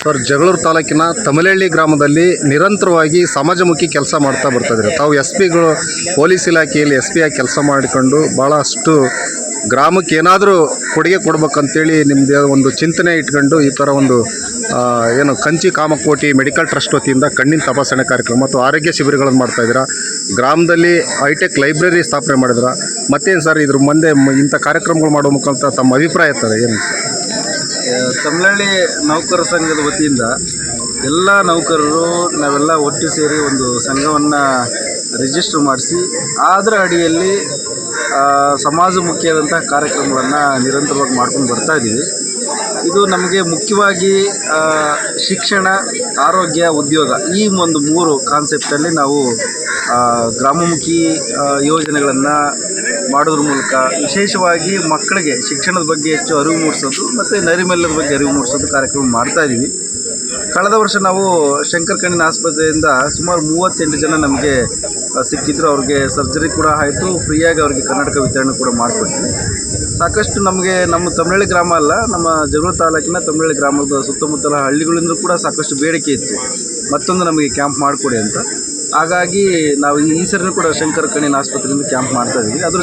Sir, Jagalur ತಾಲೂಕಿನ ತಮಲಹಳ್ಳಿ ಗ್ರಾಮದಲ್ಲಿ ನಿರಂತರವಾಗಿ ಸಮಾಜಮುಖಿ ಕೆಲಸ ಮಾಡ್ತಾ ಬರ್ತಾಯಿದ್ದಾರೆ ತಾವು ಎಸ್ ಪಿಗಳು, ಪೊಲೀಸ್ ಇಲಾಖೆಯಲ್ಲಿ ಎಸ್ ಪಿ ಆಗಿ ಕೆಲಸ ಮಾಡಿಕೊಂಡು ಭಾಳಷ್ಟು ಗ್ರಾಮಕ್ಕೆ ಏನಾದರೂ ಕೊಡುಗೆ ಕೊಡ್ಬೇಕಂತೇಳಿ ನಿಮ್ಮದೇ ಒಂದು ಚಿಂತನೆ ಇಟ್ಕೊಂಡು ಈ ಥರ ಒಂದು ಏನು ಕಂಚಿ ಕಾಮಕೋಟಿ ಮೆಡಿಕಲ್ ಟ್ರಸ್ಟ್ ವತಿಯಿಂದ ಕಣ್ಣಿನ ತಪಾಸಣೆ ಕಾರ್ಯಕ್ರಮ ಮತ್ತು ಆರೋಗ್ಯ ಶಿಬಿರಗಳನ್ನು ಮಾಡ್ತಾಯಿದ್ದೀರಾ ಗ್ರಾಮದಲ್ಲಿ ಹೈಟೆಕ್ ಲೈಬ್ರರಿ ಸ್ಥಾಪನೆ ಮಾಡಿದ್ರ. ಮತ್ತೇನು ಸರ್ ಇದ್ರ ಮುಂದೆ ಇಂಥ ಕಾರ್ಯಕ್ರಮಗಳು ಮಾಡೋ ಮುಖಾಂತರ ತಮ್ಮ ಅಭಿಪ್ರಾಯ ಇರ್ತದೆ ಏನು? ತಮಿಳಹಳ್ಳಿ ನೌಕರ ಸಂಘದ ವತಿಯಿಂದ ಎಲ್ಲ ನೌಕರರು ನಾವೆಲ್ಲ ಒಟ್ಟು ಸೇರಿ ಒಂದು ಸಂಘವನ್ನು ರಿಜಿಸ್ಟರ್ ಮಾಡಿಸಿ ಅದರ ಅಡಿಯಲ್ಲಿ ಸಮಾಜಮುಖಿಯಾದಂಥ ಕಾರ್ಯಕ್ರಮಗಳನ್ನು ನಿರಂತರವಾಗಿ ಮಾಡ್ಕೊಂಡು ಬರ್ತಾ ಇದ್ದೀವಿ ಇದು ನಮಗೆ ಮುಖ್ಯವಾಗಿ ಶಿಕ್ಷಣ, ಆರೋಗ್ಯ, ಉದ್ಯೋಗ ಈ ಒಂದು ಮೂರು ಕಾನ್ಸೆಪ್ಟಲ್ಲಿ ನಾವು ಗ್ರಾಮಮುಖಿ ಯೋಜನೆಗಳನ್ನು ಮಾಡೋದ್ರ ಮೂಲಕ ವಿಶೇಷವಾಗಿ ಮಕ್ಕಳಿಗೆ ಶಿಕ್ಷಣದ ಬಗ್ಗೆ ಹೆಚ್ಚು ಅರಿವು ಮೂಡಿಸೋದು ಮತ್ತು ನೈರ್ಮಲ್ಯದ ಬಗ್ಗೆ ಅರಿವು ಮೂಡಿಸೋದು ಕಾರ್ಯಕ್ರಮ ಮಾಡ್ತಾ ಇದ್ದೀವಿ ಕಳೆದ ವರ್ಷ ನಾವು ಶಂಕರ್ ಕಣ್ಣಿನ ಆಸ್ಪತ್ರೆಯಿಂದ ಸುಮಾರು ಮೂವತ್ತೆಂಟು ಜನ ನಮಗೆ ಸಿಕ್ಕಿದ್ರು. ಅವ್ರಿಗೆ ಸರ್ಜರಿ ಕೂಡ ಆಯಿತು. ಫ್ರೀಯಾಗಿ ಅವ್ರಿಗೆ ಕರ್ನಾಟಕ ವಿತರಣೆ ಕೂಡ ಮಾಡಿಕೊಟ್ವಿ. ಸಾಕಷ್ಟು ನಮಗೆ, ನಮ್ಮ ತಮಿಳಳ್ಳಿ ಗ್ರಾಮ ಅಲ್ಲ, ನಮ್ಮ ಜಗಳೂರು ತಾಲೂಕಿನ ತಮಿಳಳ್ಳಿ ಗ್ರಾಮದ ಸುತ್ತಮುತ್ತಲ ಹಳ್ಳಿಗಳಿಂದ ಕೂಡ ಸಾಕಷ್ಟು ಬೇಡಿಕೆ ಇತ್ತು. ಮತ್ತೊಂದು ನಮಗೆ ಕ್ಯಾಂಪ್ ಮಾಡಿಕೊಡಿ ಅಂತ. ಹಾಗಾಗಿ ನಾವು ಈ ಸರಿನೂ ಕೂಡ ಶಂಕರ್ ಕಣ್ಣಿನ ಆಸ್ಪತ್ರೆಯಿಂದ ಕ್ಯಾಂಪ್ ಮಾಡ್ತಾ ಇದ್ದೀವಿ. ಅದ್ರ